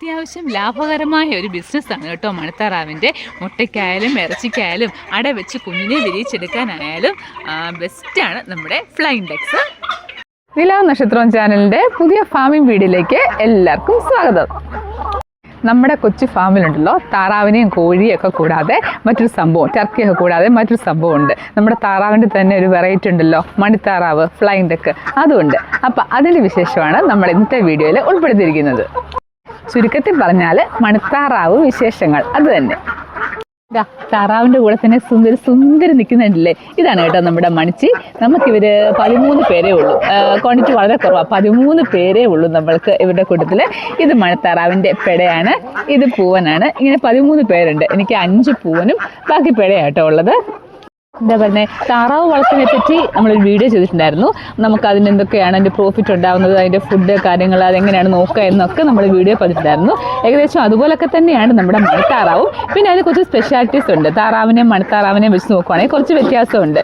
അത്യാവശ്യം ലാഭകരമായ ഒരു ബിസിനസ്സാണ് കേട്ടോ മണത്താറാവിന്റെ. മുട്ടയ്ക്കായാലും ഇറച്ചിക്കായാലും അട വെച്ച് കുഞ്ഞിനെ വിരിയിച്ചെടുക്കാനായാലും ബെസ്റ്റാണ് നമ്മുടെ ഫ്ലൈ ഇൻഡെക്സ് നിലാവ് നക്ഷത്രം ചാനലിന്റെ പുതിയ ഫാമിംഗ് വീഡിയോയിലേക്ക് എല്ലാവർക്കും സ്വാഗതം. നമ്മുടെ കൊച്ചു ഫാമിലുണ്ടല്ലോ താറാവിനെയും കോഴിയും ഒക്കെ കൂടാതെ മറ്റൊരു സംഭവം ടർക്കിയൊക്കെ കൂടാതെ മറ്റൊരു സംഭവം ഉണ്ട്. നമ്മുടെ താറാവിന്റെ തന്നെ ഒരു വെറൈറ്റി ഉണ്ടല്ലോ മണിത്താറാവ് ഫ്ലൈൻ ഡെക്ക് അതുണ്ട്. അപ്പോൾ അതിന്റെ വിശേഷമാണ് നമ്മൾ ഇന്നത്തെ വീഡിയോയിൽ ഉൾപ്പെടുത്തിയിരിക്കുന്നത്. ചുരുക്കത്തിൽ പറഞ്ഞാൽ മണിത്താറാവ് വിശേഷങ്ങൾ. അത് തന്നെ. താറാവിന്റെ കൂടെ തന്നെ സുന്ദരി സുന്ദരി നിൽക്കുന്നുണ്ടല്ലേ? ഇതാണ് കേട്ടോ നമ്മുടെ മണിച്ചി. നമുക്കിവർ പതിമൂന്ന് പേരേ ഉള്ളൂ. ക്വാണ്ടിറ്റി വളരെ കുറവാണ് പതിമൂന്ന് പേരേ ഉള്ളൂ നമ്മൾക്ക് ഇവരുടെ കൂട്ടത്തിൽ ഇത് മണത്താറാവിന്റെ പെടയാണ്. ഇത് പൂവനാണ്. ഇങ്ങനെ പതിമൂന്ന് പേരുണ്ട്. എനിക്ക് അഞ്ച് പൂവനും ബാക്കി പെടയാട്ടോ ഉള്ളത്. എന്താ പറയുന്നത് താറാവ് വളർത്തിനെ പറ്റി നമ്മളൊരു വീഡിയോ ചെയ്തിട്ടുണ്ടായിരുന്നു. നമുക്ക് അതിന് എന്തൊക്കെയാണ് അതിന്റെ പ്രോഫിറ്റ് ഉണ്ടാകുന്നത് അതിന്റെ ഫുഡ് കാര്യങ്ങൾ അതെങ്ങനെയാണ് നോക്കുക എന്നൊക്കെ നമ്മൾ വീഡിയോ പറഞ്ഞിട്ടുണ്ടായിരുന്നു ഏകദേശം അതുപോലൊക്കെ തന്നെയാണ് നമ്മുടെ മണിത്താറാവും പിന്നെ അതിന് കുറച്ച് സ്പെഷ്യാലിറ്റീസ് ഉണ്ട്. താറാവിനെയും മണിത്താറാവിനെയും വെച്ച് നോക്കുവാണെങ്കിൽ കുറച്ച് വ്യത്യാസമുണ്ട്.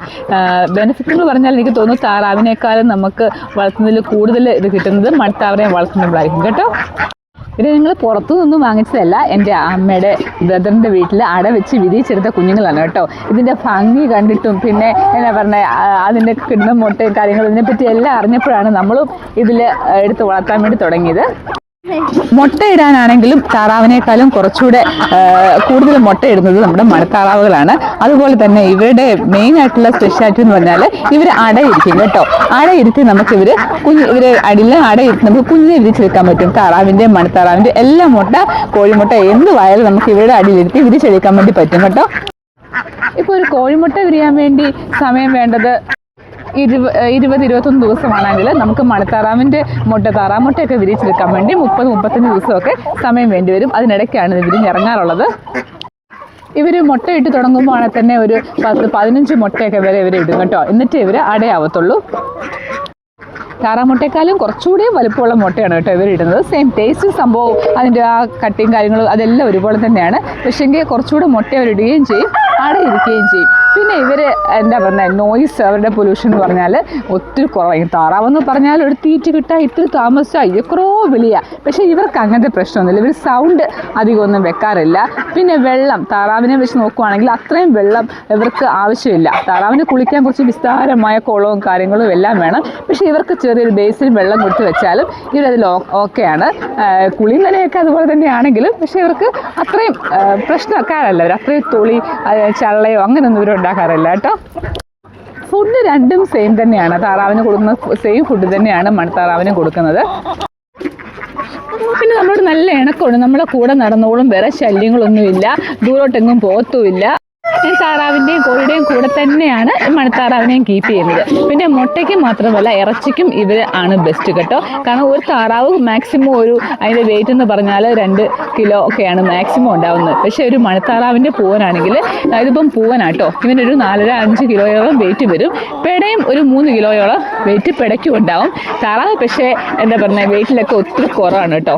ബെനിഫിറ്റ് എന്ന് പറഞ്ഞാൽ എനിക്ക് തോന്നുന്നു താറാവിനേക്കാളും നമുക്ക് വളർത്തുന്നതിൽ കൂടുതൽ ഇത് കിട്ടുന്നത് മണിത്താറിനെ വളർത്തുമ്പോഴായിരിക്കും കേട്ടോ? ഇത് ഞങ്ങൾ പുറത്തു നിന്നും വാങ്ങിച്ചതല്ല എന്റെ അമ്മയുടെ ബ്രദറിന്റെ വീട്ടിൽ അട വെച്ച് വിരിയിച്ചെടുത്ത കുഞ്ഞുങ്ങളാണ് കേട്ടോ. ഇതിന്റെ ഭംഗി കണ്ടിട്ടും പിന്നെ എന്നാ പറഞ്ഞ അതിന്റെ കിണ്ണ മുട്ടയും കാര്യങ്ങളും ഇതിനെപ്പറ്റി എല്ലാം അറിഞ്ഞപ്പോഴാണ് നമ്മളും ഇതിൽ എടുത്ത് വളർത്താൻ വേണ്ടി തുടങ്ങിയത്. മുട്ടയിടാനാണെങ്കിലും താറാവിനേക്കാളും കുറച്ചുകൂടെ കൂടുതൽ മുട്ടയിടുന്നത് നമ്മുടെ മണത്താറാവുകളാണ്. അതുപോലെ തന്നെ ഇവരുടെ മെയിൻ ആയിട്ടുള്ള സ്പെഷ്യാലിറ്റി എന്ന് പറഞ്ഞാൽ ഇവർ അടയിരിക്കും കേട്ടോ. അടയിരുത്തി നമുക്ക് ഇവർ കുഞ്ഞ് ഇവർ അടിയിൽ അടയിരുത്തി നമുക്ക് കുഞ്ഞിനെ വിരിച്ചെടുക്കാൻ പറ്റും. താറാവിന്റെ മണത്താറാവിന്റെ എല്ലാ മുട്ട കോഴിമുട്ട എന്തുവായാലും നമുക്ക് ഇവരുടെ അടിയിലിരുത്തി വിരിച്ചെടുക്കാൻ വേണ്ടി പറ്റും കേട്ടോ. ഇപ്പോൾ ഒരു കോഴിമുട്ട വിരിയാൻ വേണ്ടി സമയം വേണ്ടത് ഇരുപ ഇരുപത് ഇരുപത്തൊന്ന് ദിവസമാണെങ്കിൽ നമുക്ക് മണത്താറാമിന്റെ മുട്ട താറാമുട്ടയൊക്കെ വിരിച്ചെടുക്കാൻ വേണ്ടി മുപ്പത് മുപ്പത്തഞ്ച് ദിവസമൊക്കെ സമയം വേണ്ടിവരും അതിനിടയ്ക്കാണ് ഇത് വിരിഞ്ഞിറങ്ങാറുള്ളത്. ഇവർ മുട്ടയിട്ട് തുടങ്ങുമ്പോൾ തന്നെ ഒരു പത്ത് പതിനഞ്ച് മുട്ടയൊക്കെ വരെ ഇവർ ഇടും കേട്ടോ. എന്നിട്ട് ഇവർ അടയാവത്തുള്ളൂ. താറാമുട്ടയെക്കാളും കുറച്ചുകൂടി വലുപ്പമുള്ള മുട്ടയാണ് കേട്ടോ ഇവർ ഇടുന്നത്. സെയിം ടേസ്റ്റ് സംഭവം അതിന്റെ ആ കട്ടിയും കാര്യങ്ങളും അതെല്ലാം ഒരുപോലെ തന്നെയാണ്. പക്ഷേങ്കിൽ കുറച്ചുകൂടി മുട്ട അവരിടുകയും ചെയ്യും അടയിരിക്കുകയും ചെയ്യും. പിന്നെ ഇവർ എന്താ പറഞ്ഞത് നോയിസ് അവരുടെ പൊല്യൂഷൻ എന്ന് പറഞ്ഞാൽ ഒത്തിരി കുറവായി താറാവെന്ന് പറഞ്ഞാൽ ഒരു തീറ്റ് കിട്ടാൻ ഇത്തിരി താമസിച്ചാൽ എക്കറോ വിളിയാ പക്ഷേ ഇവർക്ക് അങ്ങനത്തെ പ്രശ്നമൊന്നുമില്ല. ഇവർ സൗണ്ട് അധികമൊന്നും വെക്കാറില്ല. പിന്നെ വെള്ളം താറാവിനെ വെച്ച് നോക്കുവാണെങ്കിൽ അത്രയും വെള്ളം ഇവർക്ക് ആവശ്യമില്ല. താറാവിന് കുളിക്കാൻ കുറച്ച് വിസ്താരമായ കുളവും കാര്യങ്ങളും എല്ലാം വേണം. പക്ഷേ ഇവർക്ക് ചെറിയൊരു ബേസിൽ വെള്ളം കൊടുത്ത് വെച്ചാലും ഇവരതിൽ ഓക്കെയാണ്. കുളി നനയൊക്കെ അതുപോലെ തന്നെയാണെങ്കിലും പക്ഷേ ഇവർക്ക് അത്രയും പ്രശ്നക്കാരല്ല. അവർ അത്രയും തുളി ചള്ളയോ അങ്ങനെയൊന്നും ഇവർ ഉണ്ടാക്കാറില്ല കേട്ടോ. ഫുഡ് രണ്ടും സെയിം തന്നെയാണ്. താറാവിന് കൊടുക്കുന്ന സെയിം ഫുഡ് തന്നെയാണ് മൺതാറാവിന് കൊടുക്കുന്നത്. പിന്നെ നമ്മളോട് നല്ല ഇണക്കമുണ്ട്. നമ്മളെ കൂടെ നടന്നോളും വേറെ ശല്യങ്ങളൊന്നുമില്ല. ദൂരോട്ടെങ്ങും പോത്തുമില്ല ഈ താറാവിന്റെയും കോഴിയുടെയും കൂടെ തന്നെയാണ് മണിത്താറാവിനെയും കീപ്പ് ചെയ്യുന്നത്. പിന്നെ മുട്ടയ്ക്ക് മാത്രമല്ല ഇറച്ചിക്കും ഇവർ ആണ് ബെസ്റ്റ് കേട്ടോ. കാരണം ഒരു താറാവ് മാക്സിമം ഒരു അതിന്റെ വെയിറ്റ് എന്ന് പറഞ്ഞാൽ രണ്ട് കിലോ ഒക്കെയാണ് മാക്സിമം ഉണ്ടാവുന്നത്. പക്ഷേ ഒരു മണിത്താറാവിന്റെ പൂവനാണെങ്കിൽ ഇതിപ്പം പൂവനാട്ടോ ഇവനൊരു നാലര അഞ്ച് കിലോയോളം വെയിറ്റ് വരും. പെടയും ഒരു മൂന്ന് കിലോയോളം വെയിറ്റ് പെടയ്ക്കും ഉണ്ടാവും. താറാവ് പക്ഷേ എന്താ പറയുക വെയിറ്റിലൊക്കെ ഒത്തിരി കുറവാണ് കേട്ടോ.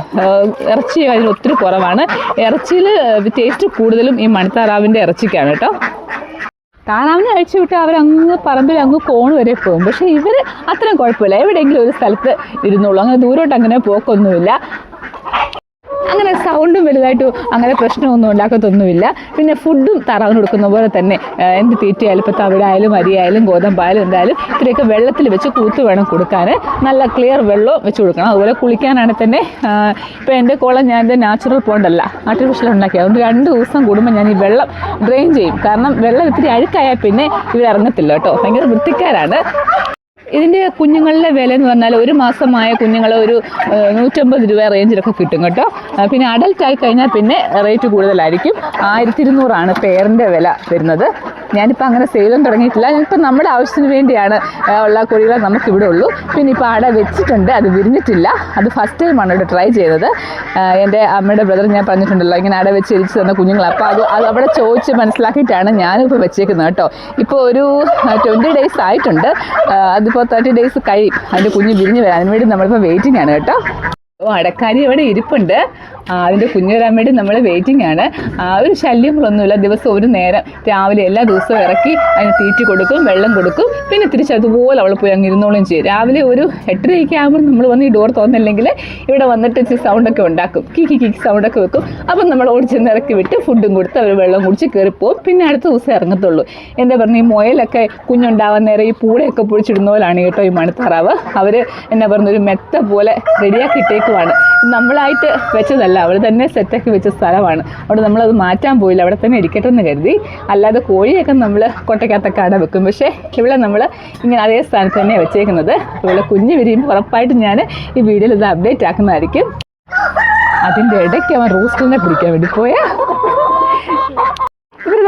ഇറച്ചി അതിന് ഒത്തിരി കുറവാണ്. ഇറച്ചിയിൽ ടേസ്റ്റ് കൂടുതലും ഈ മണിത്താറാവിന്റെ ഇറച്ചിക്കാണ് കേട്ടോ. താറാവിനെ അഴിച്ചു വിട്ട് അവരങ്ങ് പറമ്പിൽ അങ്ങ് കോണ് വരെ പോകും. പക്ഷേ ഇവർ അത്രയും കുഴപ്പമില്ല. എവിടെയെങ്കിലും ഒരു സ്ഥലത്ത് ഇരുന്നുള്ളൂ അങ്ങനെ ദൂരോട്ട് അങ്ങനെ പോക്കൊന്നുമില്ല. അങ്ങനെ സൗണ്ടും വലുതായിട്ട് അങ്ങനെ പ്രശ്നമൊന്നും ഉണ്ടാക്കത്തൊന്നുമില്ല. പിന്നെ ഫുഡും താറാവിന് കൊടുക്കുന്ന പോലെ തന്നെ എന്ത് തീറ്റയായാലും ഇപ്പോൾ തവിടായാലും അരിയായാലും ഗോതമ്പായാലും എന്തായാലും ഇത്രയൊക്കെ വെള്ളത്തിൽ വെച്ച് കൂത്ത് വേണം കൊടുക്കാൻ. നല്ല ക്ലിയർ വെള്ളവും വെച്ച് കൊടുക്കണം. അതുപോലെ കുളിക്കാനാണെങ്കിൽ തന്നെ ഇപ്പോൾ എന്റെ കുളം ഞാൻ എന്റെ നാച്ചുറൽ പോണ്ടല്ല ആർട്ടിഫിഷ്യൽ ഉണ്ടാക്കി അതുകൊണ്ട് രണ്ട് ദിവസം കൂടുമ്പോൾ ഞാൻ ഈ വെള്ളം ഡ്രെയിൻ ചെയ്യും. കാരണം വെള്ളം ഇത്തിരി അഴുക്കായാൽ പിന്നെ ഇവർ ഇറങ്ങത്തില്ല കേട്ടോ. ഭയങ്കര വൃത്തിക്കാരാണ്. ഇതിന്റെ കുഞ്ഞുങ്ങളുടെ വില എന്ന് പറഞ്ഞാൽ ഒരു മാസമായ കുഞ്ഞുങ്ങൾ ഒരു നൂറ്റമ്പത് രൂപ റേഞ്ചിലൊക്കെ കിട്ടും കേട്ടോ. പിന്നെ അഡൽട്ട് ആയി കഴിഞ്ഞാൽ പിന്നെ റേറ്റ് കൂടുതലായിരിക്കും. ആയിരത്തി ഇരുന്നൂറാണ് പേരിന്റെ വില വരുന്നത്. ഞാനിപ്പോൾ അങ്ങനെ സെയിലും തുടങ്ങിയിട്ടില്ല. ഞാനിപ്പോൾ നമ്മുടെ ആവശ്യത്തിന് വേണ്ടിയാണ് ഉള്ള കോഴികളെ നമുക്കിവിടെ ഉള്ളൂ. പിന്നെ ഇപ്പോൾ അട വെച്ചിട്ടുണ്ട്. അത് വിരിഞ്ഞിട്ടില്ല. അത് ഫസ്റ്റ് ടൈമാണ് ഇവിടെ ട്രൈ ചെയ്തത്. എന്റെ അമ്മയുടെ ബ്രദർ ഞാൻ പറഞ്ഞിട്ടുണ്ടല്ലോ ഇങ്ങനെ അട വെച്ച് എരിച്ച് തന്ന കുഞ്ഞുങ്ങൾ അപ്പോൾ അത് അത് അവിടെ ചോദിച്ച് മനസ്സിലാക്കിയിട്ടാണ് ഞാനിപ്പോൾ വെച്ചേക്കുന്നത് കേട്ടോ. ഇപ്പോൾ ഒരു ട്വന്റി ഡേയ്സ് ആയിട്ടുണ്ട്. അതിപ്പോൾ തേർട്ടി ഡേയ്സ് കഴിയും അതിന്റെ കുഞ്ഞ് വിരിഞ്ഞ് വരാൻ വേണ്ടി നമ്മളിപ്പോൾ വെയിറ്റിംഗ് ആണ് കേട്ടോ. ഓ അടക്കാരി ഇവിടെ ഇരിപ്പുണ്ട്. അതിന്റെ കുഞ്ഞു വരാൻ വേണ്ടി നമ്മൾ വെയിറ്റിംഗ് ആണ്. ഒരു ശല്യങ്ങളൊന്നുമില്ല. ദിവസം ഒരു നേരം രാവിലെ എല്ലാ ദിവസവും ഇറക്കി അതിന് തീറ്റി കൊടുക്കും വെള്ളം കൊടുക്കും. പിന്നെ തിരിച്ച് അതുപോലെ അവൾ പോയി അങ്ങ് ഇരുന്നോളും ചെയ്യും. രാവിലെ ഒരു എട്ടരയൊക്കെ ആകുമ്പോൾ നമ്മൾ വന്ന് ഈ ഡോർ തോന്നില്ലെങ്കിൽ ഇവിടെ വന്നിട്ട് ഇച്ചിരി സൗണ്ടൊക്കെ ഉണ്ടാക്കും. കിക്കി കിക്കി സൗണ്ടൊക്കെ വെക്കും. അപ്പം നമ്മൾ ഓടിച്ചെന്ന് ഇറക്കി വിട്ട് ഫുഡും കൊടുത്ത് അവർ വെള്ളം കുടിച്ച് കയറിപ്പോവും പിന്നെ അടുത്ത ദിവസം ഇറങ്ങത്തുള്ളൂ. എന്താ പറഞ്ഞ ഈ മുയലൊക്കെ കുഞ്ഞുണ്ടാവാൻ നേരം ഈ പൂളയൊക്കെ പൊഴിച്ചിടുന്ന പോലാണ് കേട്ടോ ഈ മണിത്താറാവ്. അവർ എന്നാ പറഞ്ഞ ഒരു മെത്ത പോലെ റെഡിയാക്കി ഇട്ടേക്കുവാണ് നമ്മളായിട്ട് വെച്ചതല്ല അവൾ തന്നെ സെറ്റാക്കി വെച്ച സ്ഥലമാണ്. അവിടെ നമ്മളത് മാറ്റാൻ പോയില്ല അവിടെ തന്നെ ഇരിക്കട്ടെ എന്ന് കരുതി. അല്ലാതെ കോഴിയൊക്കെ നമ്മൾ കൊട്ടയ്ക്കകത്തൊക്കെ അട വെക്കും. പക്ഷേ ഇവിടെ നമ്മൾ ഇങ്ങനെ അതേ സ്ഥാനത്ത് തന്നെ വെച്ചേക്കുന്നത്. ഇവിടെ കുഞ്ഞ് വിരിയുമ്പോൾ ഉറപ്പായിട്ടും ഞാൻ ഈ വീഡിയോയിൽ ഇത് അപ്ഡേറ്റ് ആക്കുന്നതായിരിക്കും. അതിന്റെ ഇടയ്ക്ക് അവൻ റൂസ്റ്ററിനെ പിടിക്കാൻ വേണ്ടി പോയാ. ഇവർ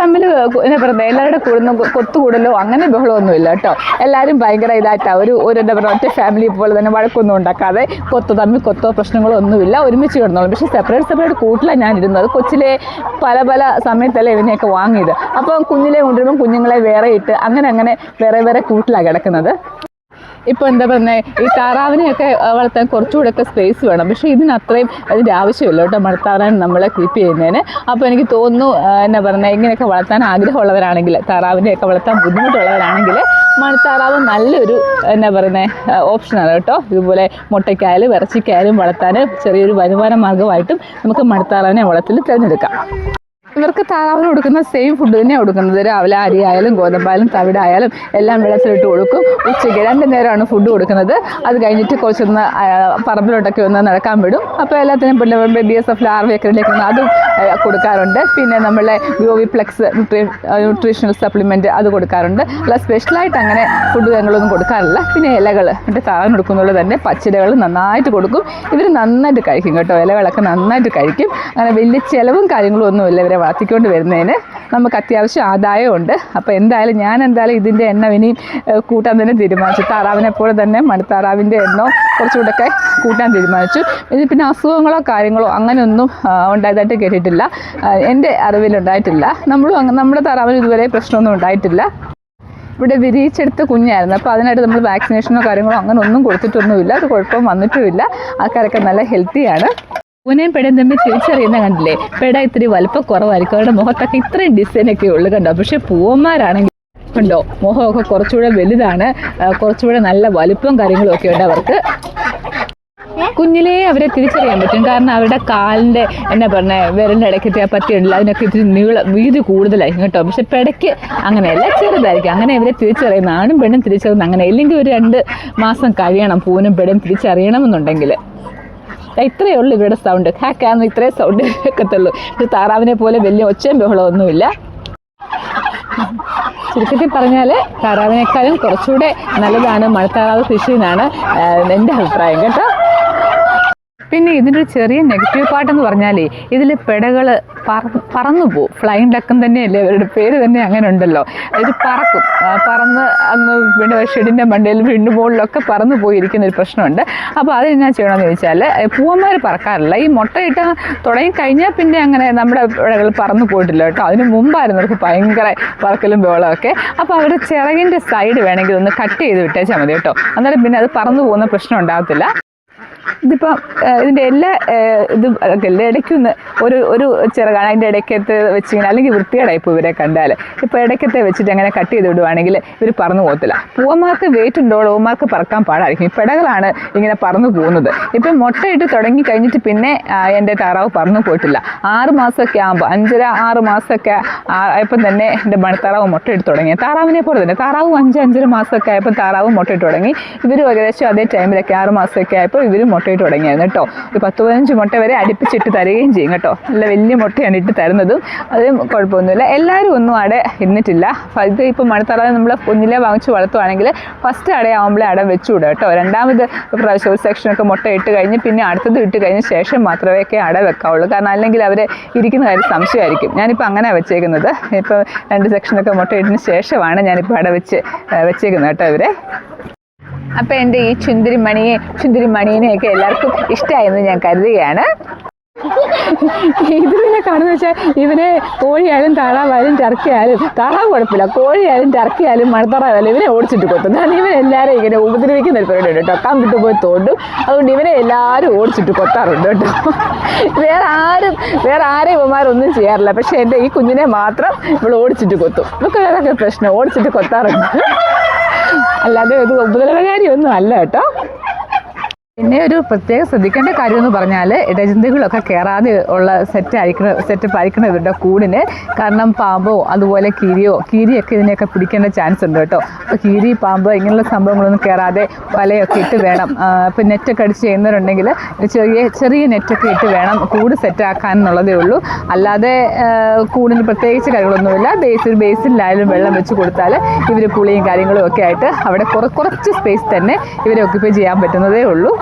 തമ്മിൽ എന്നാ പറയുന്നത് എല്ലാവരുടെ കൂടുന്ന കൊത്തുകൂടലോ അങ്ങനെ ബഹളമൊന്നുമില്ല കേട്ടോ. എല്ലാവരും ഭയങ്കര ഇതായിട്ടാണ് ഒരു ഒരു എന്താ പറയുക ഒറ്റ ഫാമിലി പോലെ തന്നെ വഴക്കൊന്നും ഉണ്ടാക്കാതെ കൊത്തു തമ്മിൽ കൊത്തോ പ്രശ്നങ്ങളോ ഒന്നുമില്ല ഒരുമിച്ച് കിടന്നോളും. പക്ഷേ സെപ്പറേറ്റ് സെപ്പറേറ്റ് കൂട്ടിലാണ് ഞാൻ ഇരുന്നത് കൊച്ചിലെ പല പല സമയത്തല്ലേ ഇവനെയൊക്കെ വാങ്ങിയത്. അപ്പോൾ കുഞ്ഞിലെ കൊണ്ടുവരുമ്പോൾ കുഞ്ഞുങ്ങളെ വേറെ ഇട്ട് അങ്ങനെ അങ്ങനെ വേറെ വേറെ കൂട്ടിലാണ് കിടക്കുന്നത്. ഇപ്പോൾ എന്താ പറയുന്നത് ഈ താറാവിനെയൊക്കെ വളർത്താൻ കുറച്ചുകൂടെ ഒക്കെ സ്പേസ് വേണം. പക്ഷേ ഇതിന് അത്രയും അതിന്റെ ആവശ്യമില്ല കേട്ടോ. വളർത്താൻ നമ്മളെ കീപ്പ് ചെയ്യുന്നതിന്. അപ്പോൾ എനിക്ക് തോന്നുന്നു എന്നാ പറഞ്ഞാൽ ഇങ്ങനെയൊക്കെ വളർത്താൻ ആഗ്രഹമുള്ളവരാണെങ്കിൽ താറാവിനെയൊക്കെ വളർത്താൻ ബുദ്ധിമുട്ടുള്ളവരാണെങ്കിൽ മണത്താറാവ് നല്ലൊരു എന്നാ പറയുന്നത് ഓപ്ഷനാണ് കേട്ടോ. ഇതുപോലെ മുട്ടയ്ക്കായാലും ഇറച്ചിക്കായാലും വളർത്താൻ ചെറിയൊരു വരുമാന മാർഗമായിട്ടും നമുക്ക് മണത്താറാവിനെ വളത്തിൽ തിരഞ്ഞെടുക്കാം. ഇവർക്ക് താറാവിന് കൊടുക്കുന്ന സെയിം ഫുഡ് തന്നെയാണ് കൊടുക്കുന്നത്. രാവിലെ അരി ആയാലും ഗോതമ്പായാലും തവിടായാലും എല്ലാം വെള്ളത്തിലിട്ട് കൊടുക്കും. ഉച്ചയ്ക്ക് രണ്ട് നേരമാണ് ഫുഡ് കൊടുക്കുന്നത്. അത് കഴിഞ്ഞിട്ട് കുറച്ചൊന്ന് പറമ്പിലോട്ടൊക്കെ ഒന്ന് നടക്കാൻ വിടും. അപ്പോൾ എല്ലാത്തിനും പിന്നെ ബി എസ് എഫ് ലാർവയൊക്കെ ഉണ്ടാക്കുന്ന അതും കൊടുക്കാറുണ്ട്. പിന്നെ നമ്മളെ ഗ്രോവി ഫ്ലെക്സ് ന്യൂട്രീഷണൽ സപ്ലിമെന്റ് അത് കൊടുക്കാറുണ്ട്. അല്ല സ്പെഷ്യലായിട്ട് അങ്ങനെ ഫുഡ് ഞങ്ങളൊന്നും കൊടുക്കാറില്ല. പിന്നെ ഇലകൾ മറ്റേ താഴെ കൊടുക്കുന്നുള്ളൂ തന്നെ പച്ചിലകൾ നന്നായിട്ട് കൊടുക്കും. ഇവർ നന്നായിട്ട് കഴിക്കും കേട്ടോ. ഇലകളൊക്കെ നന്നായിട്ട് കഴിക്കും. അങ്ങനെ വലിയ ചിലവും കാര്യങ്ങളും ഒന്നുമില്ല ഇവരെ വളർത്തിക്കൊണ്ട് വരുന്നതിന് നമുക്ക് അത്യാവശ്യം ആദായമുണ്ട്. അപ്പോൾ എന്തായാലും ഞാൻ എന്തായാലും ഇതിന്റെ എണ്ണം ഇനി കൂട്ടാൻ തന്നെ തീരുമാനിച്ചു. താറാവിനെ പോലെ തന്നെ മണിത്താറാവിന്റെ എണ്ണവും കുറച്ചുകൂടെയൊക്കെ കൂട്ടാൻ തീരുമാനിച്ചു. ഇത് പിന്നെ അസുഖങ്ങളോ കാര്യങ്ങളോ അങ്ങനെയൊന്നും ഉണ്ടായതായിട്ട് കേട്ടിട്ടില്ല. എന്റെ അറിവിലുണ്ടായിട്ടില്ല. നമ്മളും നമ്മുടെ താറാവിന് ഇതുവരെ പ്രശ്നമൊന്നും ഉണ്ടായിട്ടില്ല. ഇവിടെ വിരിയിച്ചെടുത്ത കുഞ്ഞായിരുന്നു. അപ്പോൾ അതിനായിട്ട് നമ്മൾ വാക്സിനേഷനോ കാര്യങ്ങളോ അങ്ങനെ ഒന്നും കൊടുത്തിട്ടൊന്നുമില്ല. അത് കുഴപ്പം വന്നിട്ടുമില്ല. ആൾക്കാരൊക്കെ നല്ല ഹെൽത്തിയാണ്. പൂനെയും പെടയും തമ്മിൽ തിരിച്ചറിയുന്ന കണ്ടില്ലേ? പെട ഇത്തിരി വലുപ്പം കുറവായിരിക്കും അവരുടെ മുഖത്തൊക്കെ ഇത്രയും ഡിസൈനൊക്കെ ഉള്ളു കണ്ടോ? പക്ഷേ പൂവന്മാരാണെങ്കിൽ ഉണ്ടോ? മുഖമൊക്കെ കുറച്ചുകൂടെ വലുതാണ്. കുറച്ചുകൂടെ നല്ല വലുപ്പം കാര്യങ്ങളും ഒക്കെ ഉണ്ട് അവർക്ക്. കുഞ്ഞിലേ അവരെ തിരിച്ചറിയാൻ പറ്റും. കാരണം അവരുടെ കാലിന്റെ എന്നാ പറഞ്ഞ വിരലിന്റെ ഇടയ്ക്കത്തെ ആ പറ്റിയുണ്ടല്ലോ അതിനൊക്കെ ഇത്തിരി നീളം വീതി കൂടുതലായിരിക്കും കേട്ടോ. പക്ഷെ പെടയ്ക്ക് അങ്ങനെയല്ല ചെറുതായിരിക്കും. അങ്ങനെ ഇവരെ തിരിച്ചറിയുന്ന ആണും പെണ്ണും തിരിച്ചറിയുന്ന അങ്ങനെ ഇല്ലെങ്കിൽ ഒരു രണ്ട് മാസം കഴിയണം പൂനും പെടും തിരിച്ചറിയണമെന്നുണ്ടെങ്കിൽ ഇത്രയേ ഉള്ളൂ ഇവരുടെ സൗണ്ട് ഹാക്കാന്ന് ഇത്രേ സൗണ്ട് കേൾക്കത്തുള്ളൂ. ഇത് താറാവിനെ പോലെ വലിയ ഒച്ചയും ബഹളമൊന്നുമില്ല ചുരുക്കത്തിൽ പറഞ്ഞാൽ താറാവിനേക്കാളും കുറച്ചുകൂടെ നല്ലതാണ് മഴത്താറാവ് കൃഷി എന്നാണ് എന്റെ അഭിപ്രായം കേട്ടോ. പിന്നെ ഇതിന്റെ ഒരു ചെറിയ നെഗറ്റീവ് പാർട്ടെന്ന് പറഞ്ഞാലേ ഇതിൽ പെടകൾ പറ പറന്നു പോകും ഫ്ലൈങ് ഡക്കം തന്നെയല്ലേ അവരുടെ പേര് തന്നെ അങ്ങനെ ഉണ്ടല്ലോ ഇത് പറക്കും. പറന്ന് അങ്ങ് പിന്നെ ഷെഡിന്റെ മണ്ടയിൽ വീണ്ടും മുകളിലൊക്കെ പറന്നു പോയിരിക്കുന്ന ഒരു പ്രശ്നമുണ്ട്. അപ്പോൾ അതിനെന്നാ ചെയ്യണമെന്ന് ചോദിച്ചാൽ പൂവന്മാർ പറക്കാറില്ല. ഈ മുട്ടയിട്ട് തുടങ്ങി കഴിഞ്ഞാൽ പിന്നെ അങ്ങനെ നമ്മുടെ പെടകൾ പറന്നു പോയിട്ടില്ല കേട്ടോ. അതിന് മുമ്പായിരുന്നു അവർക്ക് ഭയങ്കര പറക്കലും ബഹളമൊക്കെ അപ്പോൾ അവരുടെ ചിറകിന്റെ സൈഡ് വേണമെങ്കിൽ ഒന്ന് കട്ട് ചെയ്ത് വിട്ടേച്ചാൽ മതി കേട്ടോ. അന്നേരം പിന്നെ അത് പറന്നു പോകുന്ന പ്രശ്നം ഉണ്ടാകത്തില്ല ഇതിപ്പം ഇതിന്റെ എല്ലാ ഇതും എല്ലാ ഇടയ്ക്കൊന്ന് ഒരു ഒരു ചിറകാണ് അതിന്റെ ഇടയ്ക്കത്ത് വെച്ചിങ്ങനെ അല്ലെങ്കിൽ വൃത്തികേടായി ഇപ്പോൾ ഇവരെ കണ്ടാൽ ഇപ്പോൾ ഇടയ്ക്കത്തെ വെച്ചിട്ട് അങ്ങനെ കട്ട് ചെയ്ത് വിടുവാണെങ്കിൽ ഇവർ പറന്നു പോകത്തില്ല. പൂവന്മാർക്ക് വെയിറ്റ് ഉണ്ടോ ഓമാർക്ക് പറക്കാൻ പാടായിരിക്കും. പിടകളാണ് ഇങ്ങനെ പറന്നു പോകുന്നത്. ഇപ്പം മുട്ടയിട്ട് തുടങ്ങി കഴിഞ്ഞിട്ട് പിന്നെ എന്റെ താറാവ് പറന്നു പോയിട്ടില്ല. ആറ് മാസമൊക്കെ ആകുമ്പോൾ അഞ്ചര ആറ് മാസമൊക്കെ ആയപ്പം തന്നെ എന്റെ മണിത്താറാവ് മുട്ടയിട്ട് തുടങ്ങി. താറാവിനെ പോലെ തന്നെ താറാവ് അഞ്ച് അഞ്ചര മാസമൊക്കെ ആയപ്പോൾ താറാവ് മുട്ടയിട്ട് തുടങ്ങി. ഇവരും ഏകദേശം അതേ ടൈമിലൊക്കെ ആറ് മാസമൊക്കെ ആയപ്പോൾ ഇവരും മുട്ടയിട്ട് തുടങ്ങിയായിരുന്നു കേട്ടോ. ഒരു പത്ത് പതിനഞ്ച് മുട്ട വരെ അടുപ്പിച്ചിട്ട് തരുകയും ചെയ്യും കേട്ടോ. നല്ല വലിയ മുട്ടയാണ് ഇട്ട് തരുന്നതും. അതും കുഴപ്പമൊന്നുമില്ല. എല്ലാവരും ഒന്നും അവിടെ ഇരുന്നിട്ടില്ല. അപ്പം ഇത് ഇപ്പോൾ മണത്തറാതെ നമ്മൾ കുഞ്ഞിലെ വാങ്ങിച്ച് വളർത്തുവാണെങ്കിൽ ഫസ്റ്റ് അടയാവുമ്പോഴേ അട വെച്ചുവിടുക കേട്ടോ. രണ്ടാമത് പ്രാവശ്യം ഒരു സെക്ഷനൊക്കെ മുട്ട ഇട്ട് കഴിഞ്ഞ് പിന്നെ അടുത്തത് ഇട്ട് കഴിഞ്ഞ ശേഷം മാത്രമേ ഒക്കെ അട വെക്കാവുള്ളൂ. കാരണം അല്ലെങ്കിൽ അവർ ഇരിക്കുന്ന കാര്യം സംശയമായിരിക്കും. ഞാനിപ്പോൾ അങ്ങനെ വെച്ചേക്കുന്നത്. ഇപ്പോൾ രണ്ട് സെക്ഷനൊക്കെ മുട്ട ഇട്ടതിന് ശേഷമാണ് ഞാനിപ്പോൾ അട വെച്ച് വെച്ചേക്കുന്നത് കേട്ടോ ഇവരെ. അപ്പോൾ എന്റെ ഈ ചുന്തിരിമണിയെ മണിയെ ചുന്തിരി മണീനെയൊക്കെ എല്ലാവർക്കും ഇഷ്ടമായെന്ന് ഞാൻ കരുതുകയാണ്. ഇത് പിന്നെ കാണുന്ന വെച്ചാൽ ഇവനെ കോഴിയായാലും താറാവായാലും ടർക്കിയായാലും താറാവ് കുഴപ്പമില്ല. കോഴിയായാലും ടർക്കിയായാലും മണത്താറായാലും ഇവനെ ഓടിച്ചിട്ട് കൊത്തും. കാരണം ഇവൻ എല്ലാവരും ഇങ്ങനെ ഉപദ്രവിക്കുന്ന ഒരു പരിപാടി കേട്ടോ. കമ്പിട്ട് പോയി തോണ്ടും അതുകൊണ്ട് ഇവനെ എല്ലാവരും ഓടിച്ചിട്ട് കൊത്താറുണ്ട് കേട്ടോ. വേറെ ആരും വേറെ ആരെയും ഇവന്മാരൊന്നും ചെയ്യാറില്ല. പക്ഷേ എന്റെ ഈ കുഞ്ഞിനെ മാത്രം ഇവൾ ഓടിച്ചിട്ട് കൊത്തും. ഇതൊക്കെ വേറെ പ്രശ്നം. ഓടിച്ചിട്ട് കൊത്താറുണ്ട്. അല്ലാതെ ഇത് ഉപദ്രവകാരി ഒന്നും അല്ല കേട്ടോ. പിന്നെ ഒരു പ്രത്യേകം ശ്രദ്ധിക്കേണ്ട കാര്യം എന്ന് പറഞ്ഞാൽ ഇടജന്തുക്കളൊക്കെ കയറാതെ ഉള്ള സെറ്റ് അയക്കണ സെറ്റപ്പ് അയക്കണം ഇവരുടെ കൂടിന് കാരണം പാമ്പോ അതുപോലെ കീരിയോ കീരിയൊക്കെ ഇതിനെയൊക്കെ പിടിക്കേണ്ട ചാൻസ് ഉണ്ട് കേട്ടോ. അപ്പോൾ കീരി പാമ്പ് ഇങ്ങനെയുള്ള സംഭവങ്ങളൊന്നും കയറാതെ വലയൊക്കെ ഇട്ട് വേണം. ഇപ്പം നെറ്റൊക്കെ അടിച്ച് ചെയ്യുന്നവരുണ്ടെങ്കിൽ ചെറിയ ചെറിയ നെറ്റൊക്കെ ഇട്ട് വേണം കൂട് സെറ്റാക്കാൻ എന്നുള്ളതേ ഉള്ളൂ. അല്ലാതെ കൂടിന് പ്രത്യേകിച്ച് കാര്യങ്ങളൊന്നുമില്ല. ബേസിൽ ബേസിലായാലും വെള്ളം വെച്ച് കൊടുത്താൽ ഇവർ പുളിയും കാര്യങ്ങളും ഒക്കെ ആയിട്ട് അവിടെ കുറ കുറച്ച് സ്പേസ് തന്നെ ഇവരെ ഒക്യുപ്പൈ ചെയ്യാൻ പറ്റുന്നതേ ഉള്ളൂ.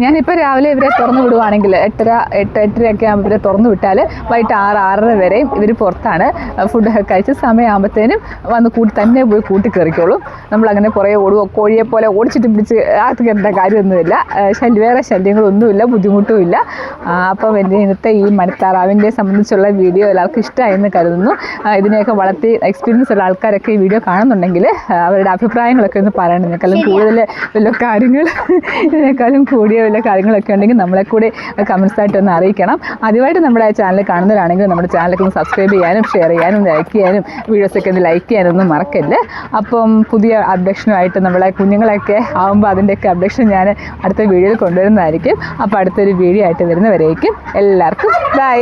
ഞാനിപ്പോൾ രാവിലെ ഇവരെ തുറന്നു വിടുവാണെങ്കിൽ എട്ടര എട്ട് എട്ടരയൊക്കെ ആകുമ്പോൾ ഇവരെ തുറന്നു വിട്ടാൽ വൈകിട്ട് ആറ് ആറര വരെയും ഇവർ പുറത്താണ് ഫുഡൊക്കെ കഴിച്ച് സമയമാകുമ്പോഴത്തേനും വന്ന് കൂട്ടി തന്നെ പോയി കൂട്ടി കയറിക്കോളും നമ്മളങ്ങനെ കുറേ ഓടുകയോ കോഴിയെ പോലെ ഓടിച്ചിട്ട് പിടിച്ച് അകത്ത് കയറേണ്ട കാര്യമൊന്നുമില്ല. ശല്യം വേറെ ശല്യങ്ങളൊന്നുമില്ല ബുദ്ധിമുട്ടുമില്ല. അപ്പം എന്റെ ഇന്നത്തെ ഈ മണിത്താറാവിന്റെ സംബന്ധിച്ചുള്ള വീഡിയോ എല്ലാവർക്കും ഇഷ്ടമായെന്ന് കരുതുന്നു. ഇതിനെയൊക്കെ വളർത്തി എക്സ്പീരിയൻസ് ഉള്ള ആൾക്കാരൊക്കെ ഈ വീഡിയോ കാണുന്നുണ്ടെങ്കിൽ അവരുടെ അഭിപ്രായങ്ങളൊക്കെ ഒന്ന് പറയണം. ഇതിനേക്കാളും കൂടുതൽ വല്ല കാര്യങ്ങൾ ഇതിനേക്കാളും കൂടിയ വല്ല കാര്യങ്ങളൊക്കെ ഉണ്ടെങ്കിൽ നമ്മളെ കൂടെ കമൻസ് ആയിട്ട് ഒന്ന് അറിയിക്കണം. ആദ്യമായിട്ട് നമ്മുടെ ചാനൽ കാണുന്നവരാണെങ്കിൽ നമ്മുടെ ചാനലൊക്കെ ഒന്ന് സബ്സ്ക്രൈബ് ചെയ്യാനും ഷെയർ ചെയ്യാനും ലൈക്ക് ചെയ്യാനും വീഡിയോസൊക്കെ ഒന്ന് ലൈക്ക് ചെയ്യാനൊന്നും മറക്കല്ലേ? അപ്പം പുതിയ അപ്ഡേഷനുമായിട്ട് നമ്മളെ കുഞ്ഞുങ്ങളൊക്കെ ആകുമ്പോൾ അതിന്റെയൊക്കെ അപ്ഡേഷൻ ഞാൻ അടുത്ത വീഡിയോയിൽ കൊണ്ടുവരുന്നതായിരിക്കും. അപ്പോൾ അടുത്തൊരു വീഡിയോ ആയിട്ട് വരുന്നവരേക്കും എല്ലാവർക്കും ബൈ